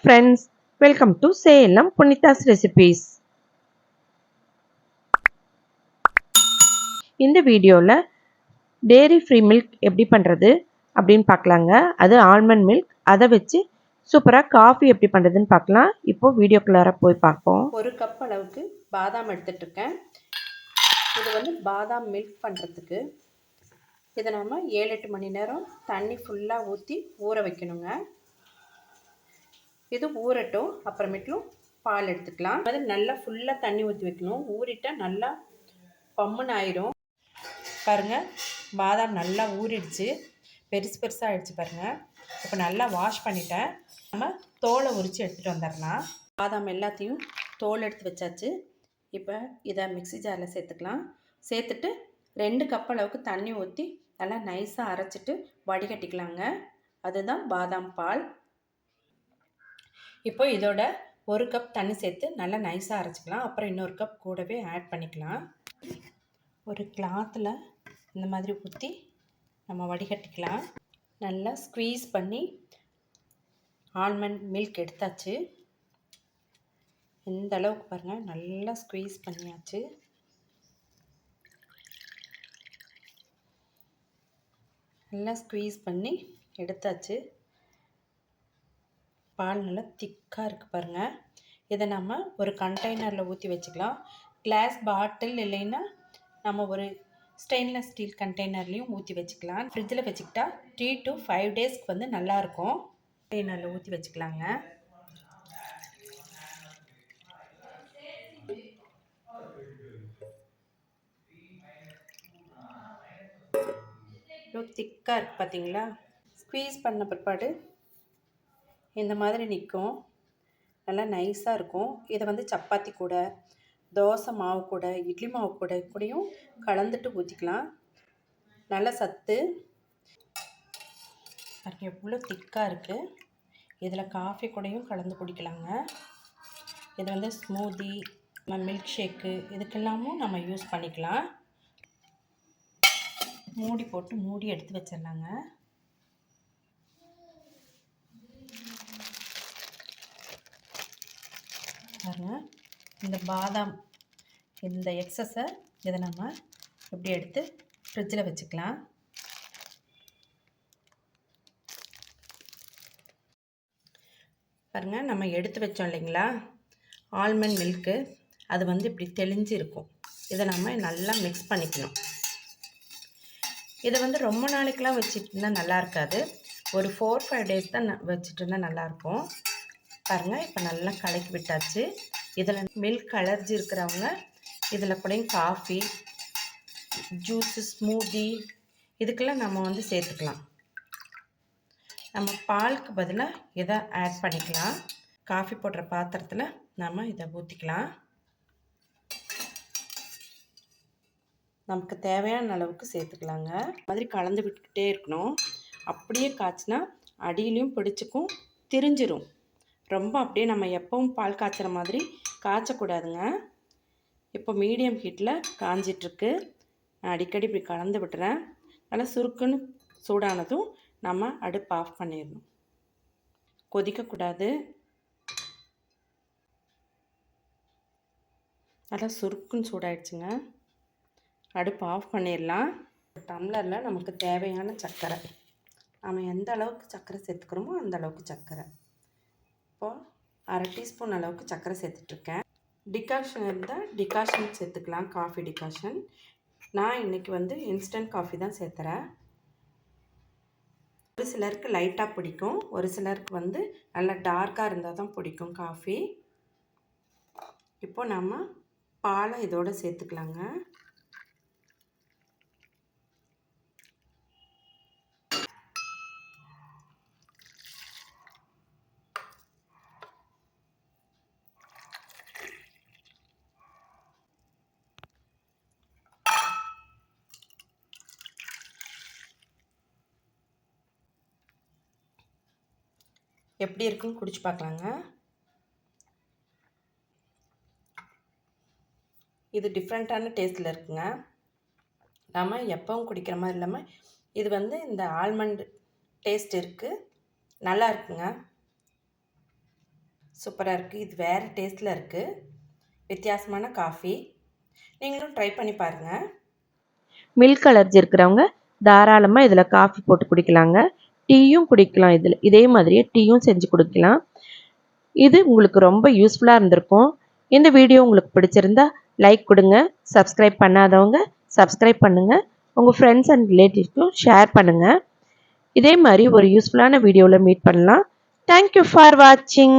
Friends welcome to Salem Punitha's recipes இந்த வீடியோவில் டேரி free milk எப்படி பண்ணுறது அப்படின்னு பார்க்கலாங்க. அது ஆல்மண்ட் மில்க் அதை வச்சு சூப்பராக காஃபி எப்படி பண்ணுறதுன்னு பார்க்கலாம். இப்போ வீடியோக்குள்ளார போய் பார்ப்போம். ஒரு கப் அளவுக்கு பாதாம் எடுத்துட்ருக்கேன் இது வந்து பாதாம் மில்க் பண்ணுறதுக்கு இதை நம்ம ஏழு எட்டு மணி நேரம் தண்ணி ஃபுல்லாக ஊற்றி ஊற வைக்கணுங்க. இது ஊறட்டும். அப்புறமேட்டும் பால் எடுத்துக்கலாம். அது நல்லா ஃபுல்லாக தண்ணி ஊற்றி வைக்கணும். ஊறிட்டால் நல்லா பம்முன்னு ஆயிரும். பாருங்கள் பாதாம் நல்லா ஊறிடுச்சு. பெருசு பெருசாக ஆயிடுச்சு பாருங்கள் இப்போ நல்லா வாஷ் பண்ணிட்டேன். நம்ம தோலை உரித்து எடுத்துகிட்டு வந்துடலாம். பாதாம் எல்லாத்தையும் தோல் எடுத்து வச்சாச்சு. இப்போ இதை மிக்ஸி ஜாரில் சேர்த்துக்கலாம். சேர்த்துட்டு ரெண்டு கப் அளவுக்கு தண்ணி ஊற்றி நல்லா நைஸாக அரைச்சிட்டு வடிகட்டிக்கலாங்க. அதுதான் பாதாம் பால். இப்போ இதோட ஒரு கப் தண்ணி சேர்த்து நல்லா நைஸாக அரைச்சிக்கலாம். அப்புறம் இன்னொரு கப் கூடவே ஆட் பண்ணிக்கலாம். ஒரு கிளாத்தில் இந்த மாதிரி ஊற்றி நம்ம வடிகட்டிக்கலாம். நல்லா ஸ்க்வீஸ் பண்ணி ஆல்மண்ட் மில்க் எடுத்தாச்சு. இந்த அளவுக்கு பாருங்கள் நல்லா ஸ்க்வீஸ் பண்ணியாச்சு. நல்லா ஸ்க்வீஸ் பண்ணி எடுத்தாச்சு. பால் நல்லா திக்காக இருக்குது பாருங்கள் இதை நம்ம ஒரு கண்டெய்னரில் ஊற்றி வச்சுக்கலாம். கிளாஸ் பாட்டில் இல்லைன்னா நம்ம ஒரு ஸ்டெயின்லெஸ் ஸ்டீல் கண்டெய்னர்லேயும் ஊற்றி வச்சுக்கலாம். ஃப்ரிட்ஜில் வச்சுக்கிட்டா த்ரீ டு ஃபைவ் டேஸ்க்கு வந்து நல்லாயிருக்கும் கண்டெய்னரில் ஊற்றி வச்சுக்கலாங்க. இவ்வளோ திக்காக இருக்குது பார்த்தீங்களா ஸ்க்வீஸ் பண்ண பிற்பாடு இந்த மாதிரி நிற்கும். நல்லா நைஸாக இருக்கும். இதை வந்து சப்பாத்தி கூட தோசை மாவு கூட இட்லி மாவு கூட கூடயும் கலந்துட்டு ஊற்றிக்கலாம் நல்ல சத்து. பாருங்க எவ்வளோ திக்காக இருக்குது இதில் காஃபி கூடயும் கலந்து குடிக்கலாங்க. இது வந்து ஸ்மூதி மில்க் ஷேக்கு இதுக்கெல்லாமும் நம்ம யூஸ் பண்ணிக்கலாம். மூடி போட்டு மூடி எடுத்து வச்சிடலாங்க. பாருங்க. இந்த பாதாம் இந்த எக்ஸஸை இதை நம்ம இப்படி எடுத்து ஃப்ரிட்ஜில் வச்சுக்கலாம். பாருங்கள் நம்ம எடுத்து வச்சோம் இல்லைங்களா? ஆல்மண்ட் மில்க்கு அது வந்து இப்படி தெளிஞ்சு இருக்கும் இதை நம்ம நல்லா மிக்ஸ் பண்ணிக்கணும். இதை வந்து ரொம்ப நாளைக்கெலாம் வச்சுட்டு இருந்தால் நல்லா இருக்காது. ஒரு ஃபோர் ஃபைவ் டேஸ் தான் வச்சுட்டு இருந்தால் நல்லாயிருக்கும் பாருங்கள் இப்போ நல்லா கலக்கி விட்டாச்சு. இதில் மில்க் அலர்ஜி இருக்கிறவங்க இதில் கூட காஃபி ஜூஸு ஸ்மூதி இதுக்கெல்லாம் நம்ம வந்து சேர்த்துக்கலாம். நம்ம பாலுக்கு பதிலாக இதை ஆட் பண்ணிக்கலாம். காஃபி போடுற பாத்திரத்தில் நம்ம இதை ஊற்றிக்கலாம் நமக்கு தேவையான அளவுக்கு சேர்த்துக்கலாங்க. மாதிரி கலந்து விட்டுக்கிட்டே இருக்கணும். அப்படியே காய்ச்சினா அடியிலையும் பிடிச்சிக்கும் திரிஞ்சிரும். ரொம்ப அப்படியே நம்ம எப்பவும் பால் காய்ச்சுற மாதிரி காய்ச்சக்கூடாதுங்க. இப்போ மீடியம் ஹீட்டில் காஞ்சிட்ருக்கு. நான் அடிக்கடி இப்படி கலந்து விட்டுறேன். நல்லா சுருக்குன்னு சூடானதும் நம்ம அடுப்பு ஆஃப் பண்ணிடணும். கொதிக்கக்கூடாது. நல்லா சுருக்குன்னு சூடாயிடுச்சுங்க. அடுப்பு ஆஃப் பண்ணிடலாம். டம்ளரில் நமக்கு தேவையான சர்க்கரை. நம்ம எந்த அளவுக்கு சர்க்கரை சேர்த்துக்கிறோமோ அந்த அளவுக்கு சர்க்கரை. இப்போது அரை டீஸ்பூன் அளவுக்கு சர்க்கரை சேர்த்துட்ருக்கேன். டிகாஷன் இருந்தால் டிகாஷன் சேர்த்துக்கலாம் காஃபி டிகாஷன் நான் இன்றைக்கி வந்து இன்ஸ்டன்ட் காஃபி தான் சேர்த்துறேன். ஒரு சிலருக்கு லைட்டாக பிடிக்கும் ஒரு சிலருக்கு வந்து நல்லா டார்க்காக இருந்தால் தான் பிடிக்கும் காஃபி இப்போது நம்ம பாலை இதோடு சேர்த்துக்கலாங்க. எப்படி இருக்குன்னு குடிச்சு பார்க்கலாங்க. இது டிஃப்ரெண்ட்டான டேஸ்ட்டில் இருக்குங்க. நம்ம எப்பவும் குடிக்கிற மாதிரி இல்லாமல் இது வந்து இந்த ஆல்மண்ட் டேஸ்ட் இருக்குது நல்லா இருக்குங்க. சூப்பராக இருக்குது இது வேறு டேஸ்ட்டில் இருக்குது வித்தியாசமான காஃபி நீங்களும் ட்ரை பண்ணி பாருங்கள் மில்க் அலர்ஜி இருக்கிறவங்க தாராளமாக இதில் காஃபி போட்டு குடிக்கலாங்க. டீயும் குடிக்கலாம் இதில். இதே மாதிரியே டீயும் செஞ்சு குடிக்கலாம். இது உங்களுக்கு ரொம்ப யூஸ்ஃபுல்லாக இருந்திருக்கும். இந்த வீடியோ உங்களுக்கு பிடிச்சிருந்தா லைக் கொடுங்க சப்ஸ்கிரைப் பண்ணாதவங்க சப்ஸ்கிரைப் பண்ணுங்கள் உங்கள் ஃப்ரெண்ட்ஸ் அண்ட் ரிலேட்டிவ்ஸ்க்கும் ஷேர் பண்ணுங்கள் இதே மாதிரி ஒரு யூஸ்ஃபுல்லான வீடியோவில் மீட் பண்ணலாம். தேங்க்யூ ஃபார் வாட்சிங்